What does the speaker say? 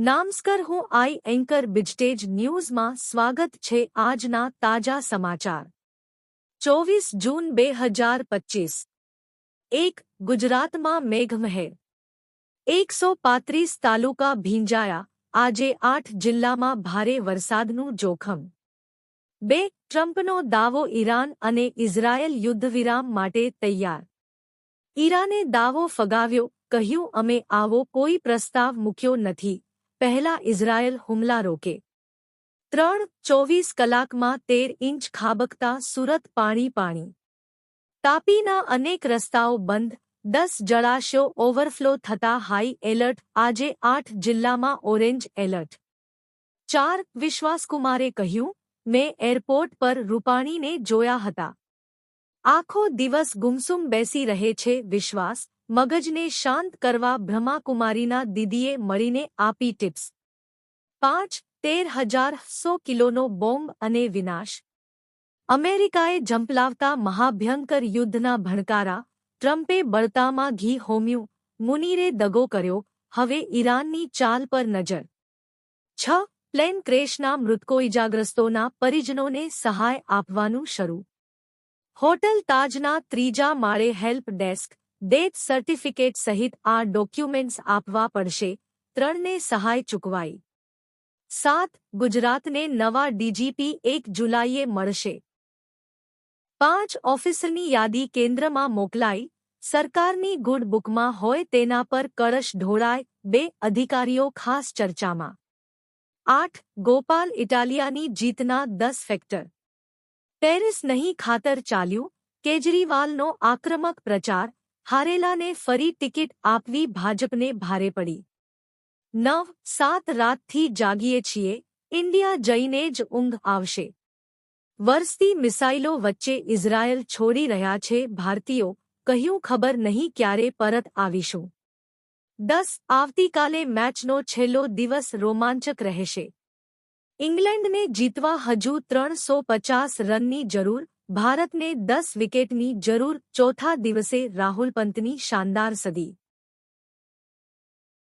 નામસ્કર હું આઈ એન્કર બિજટેજ ન્યૂઝમાં સ્વાગત છે આજના તાજા સમાચાર. ચોવીસ જૂન બે હજાર પચીસ. એક, ગુજરાતમાં મેઘમહેર. એકસો પાંત્રીસ તાલુકા ભીંજાયા. આજે આઠ જિલ્લામાં ભારે વરસાદનું જોખમ. બે, ટ્રમ્પનો દાવો ઈરાન અને ઇઝરાયેલ યુદ્ધવિરામ માટે તૈયાર. ઈરાને દાવો ફગાવ્યો, કહ્યું, અમે આવો કોઈ પ્રસ્તાવ મૂક્યો નથી. પહેલા ઇઝરાયલ હુમલા રોકે. ત્રણ ચોવીસ કલાકમાં તેર ઇંચ ખાબકતા સુરત પાણી પાણી. તાપીના અનેક રસ્તાઓ બંધ, દસ જળાશયો ઓવરફ્લો થતા હાઈ એલર્ટ, આજે આઠ જિલ્લામાં ઓરેન્જ એલર્ટ. ચાર વિશ્વાસકુમારે કહ્યું, મેં એરપોર્ટ પર રૂપાણીને જોયા હતા. આખો દિવસ ગુમસુમ બેસી રહે છે વિશ્વાસ મગજને શાંત કરવા બ્રહ્માકુમારીના દીદીએ મળીને આપી ટિપ્સ. પાંચ, તેર હજાર સો કિલોનો બોમ્બ અને વિનાશ. અમેરિકાએ ઝંપલાવતા મહાભયંકર યુદ્ધના ભણકારા, ટ્રમ્પે બળતામાં ઘી હોમ્યું, મુનીરે દગો કર્યો, હવે ઈરાનની ચાલ પર નજર. છ, પ્લેન ક્રેશના મૃતકો ઇજાગ્રસ્તોના પરિજનોને સહાય આપવાનું શરૂ. હોટલ તાજના ત્રીજા માળે હેલ્પ ડેસ્ક ડેથ સર્ટિફિકેટ સહિત આ ડોક્યુમેન્ટ્સ આપવા પડશે, ત્રણને સહાય ચૂકવાઈ. સાત, ગુજરાતને નવા ડીજીપી એક જુલાઈએ મળશે. પાંચ, ઓફિસરની યાદી કેન્દ્રમાં મોકલાઈ, સરકારની ગુડ બુકમાં હોય તેના પર કળશ ઢોળાય, બે અધિકારીઓ ખાસ ચર્ચામાં. આઠ, ગોપાલ ઇટાલિયાની જીતના દસ ફેક્ટર. પેરિસ નહીં ખાતર ચાલ્યું, કેજરીવાલનો આક્રમક પ્રચાર હારેલાને ફરી ટિકિટ આપવી ભાજપને ભારે પડી. નવ સાત રાતથી જાગીએ છીએ, ઇન્ડિયા જઈને જ ઊંઘ આવશે. વરસતી મિસાઇલો વચ્ચે ઇઝરાયલ છોડી રહ્યા છે, ભારતીયો, કહ્યું ખબર નહીં ક્યારે પરત આવીશું. દસ આવતીકાલે મેચનો છેલ્લો દિવસ રોમાંચક રહેશે. ઇંગ્લેન્ડને જીતવા હજુ ત્રણસો પચાસ રનની જરૂર ભારતને દસ વિકેટની જરૂર ચોથા દિવસે રાહુલ પંતની શાનદાર સદી.